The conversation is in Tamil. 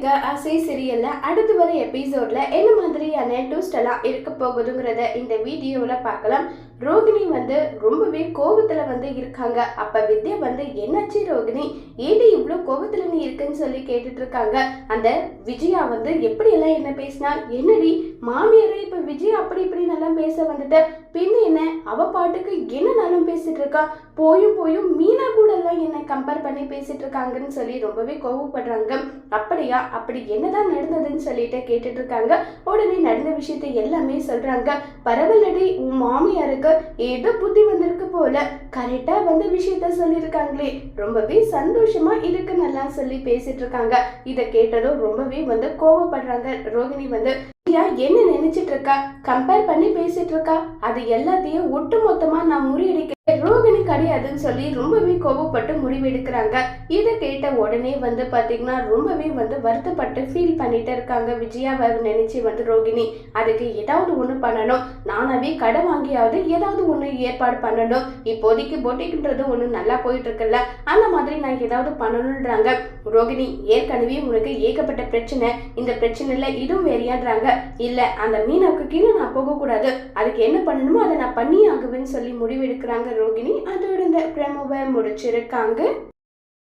இருக்க ஆசை சீரியல்ல அடுத்து வர எபிசோட்ல என்ன மாதிரியான ட்விஸ்ட் எல்லாம் இருக்க போகுதுங்கிறத இந்த வீடியோவில் பார்க்கலாம். ரோகிணி வந்து ரொம்பவே கோபத்துல வந்து இருக்காங்க. அப்ப வித்யா வந்து என்னாச்சு ரோகிணி? ஏடி இவ்வளோ கோபத்துல நீ இருக்குன்னு சொல்லி கேட்டுட்டு இருக்காங்க? அந்த விஜயா வந்து எப்படி எல்லாம் என்ன பேசினா என்னடி? மாமியாரை விஜய் அப்படி இப்படி நல்லா பேச வந்துட்டு பின்ன என்ன அவ பாட்டுக்கு என்னனாலும் பேசிட்டு இருக்கா? போயும் போயும் மீனா கூட எல்லாம் என்ன கம்பேர் பண்ணி பேசிட்டு இருக்காங்கன்னு சொல்லி ரொம்பவே கோவப்படுறாங்க. அப்படியா? அப்படி என்னதான் நடந்ததுன்னு சொல்லிட்டு கேட்டுட்டு இருக்காங்க. உடனே நடந்த விஷயத்தை எல்லாமே சொல்றாங்க. பரவலடி உன் மாமியாருக்கு ஏதோ புத்தி வந்திருக்கு போல. கரெக்டா வந்து விஷயத்த சொல்லியிருக்காங்களே. ரொம்பவே சந்தோஷமா இருக்கு நல்லா சொல்லி பேசிட்டு இருக்காங்க. இதை கேட்டதும் ரொம்பவே வந்து கோவப்படுறாங்க. ரோகிணி வந்து "ஐயா, என்ன நினைச்சிட்டு இருக்கா? கம்பேர் பண்ணி பேசிட்டு இருக்கா? அது எல்லாத்தையும் ஒட்டு மொத்தமா நான் முறியடிக்க ரோகிணி கிடையாதுன்னு சொல்லி ரொம்பவே கோவப்பட்டு முடிவெடுக்கிறாங்க. இதை கேட்ட உடனே வந்து பார்த்தீங்கன்னா ரொம்பவே வந்து வருத்தப்பட்டு ஃபீல் பண்ணிட்டு இருக்காங்க விஜயாவை நினைச்சு வந்து ரோகிணி. அதுக்கு ஏதாவது ஒன்று பண்ணணும். நானாவே கடை வாங்கியாவது ஏதாவது ஒன்று ஏற்பாடு பண்ணணும். இப்போதைக்கு பொட்டிக்குன்றது ஒன்று நல்லா போயிட்டு இருக்குல்ல. அந்த மாதிரி நான் ஏதாவது பண்ணணுன்றாங்க ரோகிணி ஏற்கனவே உனக்கு ஏகப்பட்ட பிரச்சனை. இந்த பிரச்சனையில் இதுவும் வேறையான்றாங்க. இல்லை அந்த மீனாவுக்கு கீழே நான் போகக்கூடாது. அதுக்கு என்ன பண்ணணுமோ அதை நான் பண்ணி ஆகுவேன்னு சொல்லி முடிவெடுக்கிறாங்க ரோகிணி அதோட இந்த பிரமோவை முடிச்சிருக்காங்க.